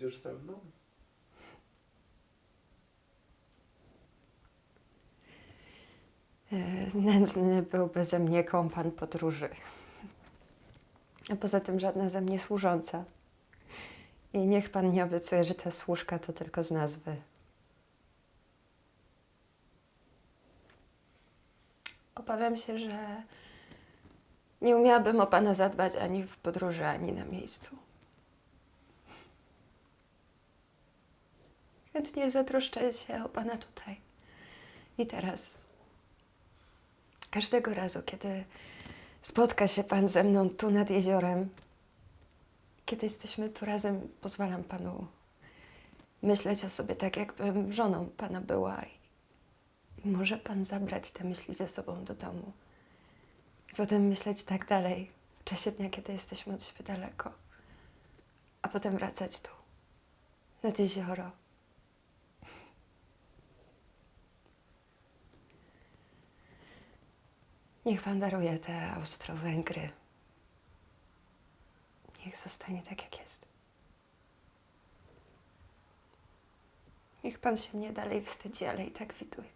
Jedziesz ze mną? E, Nędzny byłby ze mnie kompan podróży. A poza tym żadna ze mnie służąca. I niech pan nie obiecuje, że te służka to tylko z nazwy. Obawiam się, że nie umiałabym o pana zadbać ani w podróży, ani na miejscu. Chętnie zatroszczę się o pana tutaj i teraz. Każdego razu, kiedy spotka się Pan ze mną tu nad jeziorem, kiedy jesteśmy tu razem, pozwalam Panu myśleć o sobie tak, jakbym żoną Pana była. I może Pan zabrać te myśli ze sobą do domu. I potem myśleć tak dalej, w czasie dnia, kiedy jesteśmy od siebie daleko. A potem wracać tu, nad jezioro. Niech Pan daruje te Austro-Węgry. Niech zostanie tak, jak jest. Niech Pan się mnie dalej wstydzi, ale i tak widuje.